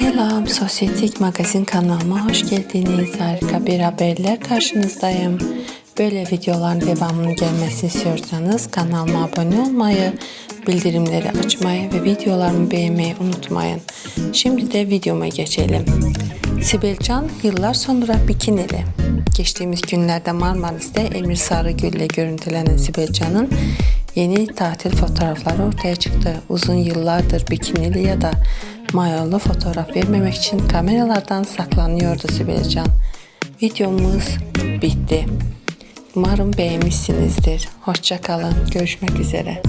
Selam, Sosyetik Magazin kanalıma hoş geldiniz. Harika bir haberle karşınızdayım. Böyle videoların devamının gelmesini istiyorsanız kanalıma abone olmayı, bildirimleri açmayı ve videolarımı beğenmeyi unutmayın. Şimdi de videoma geçelim. Sibel Can yıllar sonra bikinili. Geçtiğimiz günlerde Marmaris'te Emir Sarıgül ile görüntülenen Sibel Can'ın yeni tatil fotoğrafları ortaya çıktı. Uzun yıllardır bikinili ya da Mayollu fotoğraf vermemek için kameralardan saklanıyordu Sibelcan. Videomuz bitti. Umarım beğenmişsinizdir. Hoşçakalın. Görüşmek üzere.